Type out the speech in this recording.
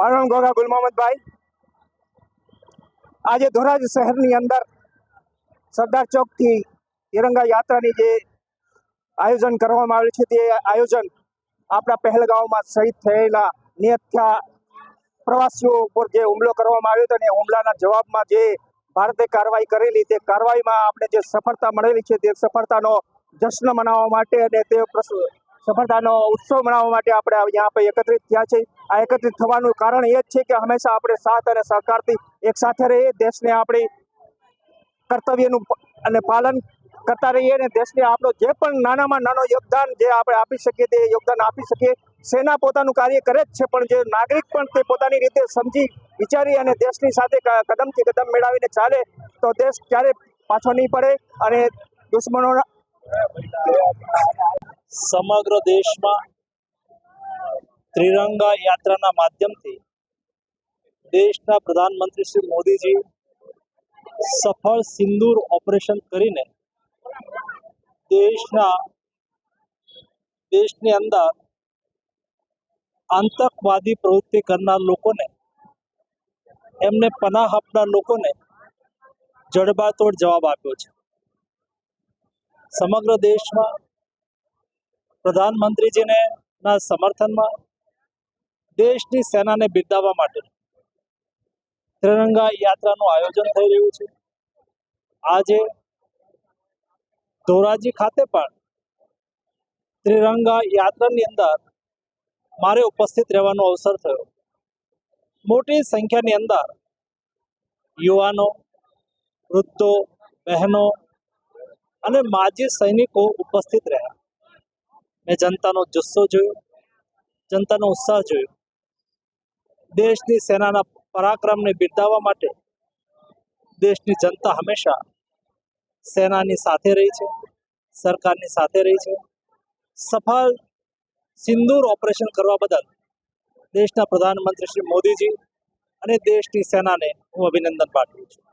મારું નામ ગોગા ગુલ મોહમ્મદભાઈ. આજે ધોરાજ શહેરની અંદર સરદાર ચોકથી તિરંગા યાત્રાની જે આયોજન કરવામાં આવ્યું છે, તે આયોજન આપણા પહેલગાંવમાં શહીદ થયેલા નિયથા પ્રવાસીઓ ઉપર જે હુમલો કરવામાં આવ્યો હતો અને હુમલાના જવાબમાં જે ભારતે કાર્યવાહી કરેલી, તે કાર્યવાહીમાં આપણે જે સફળતા મળેલી છે, તે સફળતાનો જશ્ન મનાવવા માટે અને તે સફળતાનો ઉત્સવ મનાવવા માટે આપણે અહીંયા આપણે એકત્રિત થયા છે આ એકત્રિત થવાનું કારણ એ જ છે કે હંમેશા આપણે સાથ અને સહકારથી એક સાથે રહીએ, દેશને આપણી કર્તવ્યનું અને પાલન કરતા રહીએ અને દેશને આપણો જે પણ નાનામાં નાનો યોગદાન જે આપણે આપી શકીએ તે યોગદાન આપી શકીએ. સેના પોતાનું કાર્ય કરે જ છે, પણ જે નાગરિક પણ તે પોતાની રીતે સમજી, વિચારી અને દેશની સાથે કદમથી કદમ મેળવીને ચાલે, તો દેશ ક્યારે પાછો નહીં પડે અને દુશ્મનોના સમગ્ર દેશમાં ત્રિરંગા યાત્રાના માધ્યમથી દેશના પ્રધાનમંત્રી શ્રી મોદીજી સફળ સિંદૂર ઓપરેશન કરીને દેશના, દેશની અંદર આતંકવાદી પ્રવૃત્તિ કરનાર લોકોને, એમને પનાહ આપનાર લોકોને જડબાતોડ જવાબ આપ્યો છે. સમગ્ર દેશમાં પ્રધાનમંત્રીજીને ના સમર્થનમાં દેશની સેનાને બિરદાવવા માટે ત્રિરંગા યાત્રાનું આયોજન થઈ રહ્યું છે. આજે ધોરાજી ખાતે પણ ત્રિરંગા યાત્રાની અંદર મારે ઉપસ્થિત રહેવાનો અવસર થયો. મોટી સંખ્યાની અંદર યુવાનો, વૃદ્ધો, બહેનો અને માજી સૈનિકો ઉપસ્થિત રહ્યા. મેં જનતાનો જુસ્સો જોયો, જનતાનો ઉત્સાહ જોયો. દેશની સેનાના પરાક્રમને બિરદાવવા માટે દેશની જનતા હંમેશા સેનાની સાથે રહી છે, સરકારની સાથે રહી છે. સફળ સિંદૂર ઓપરેશન કરવા બદલ દેશના પ્રધાનમંત્રી શ્રી મોદીજી અને દેશની સેનાને હું અભિનંદન પાઠવું છું.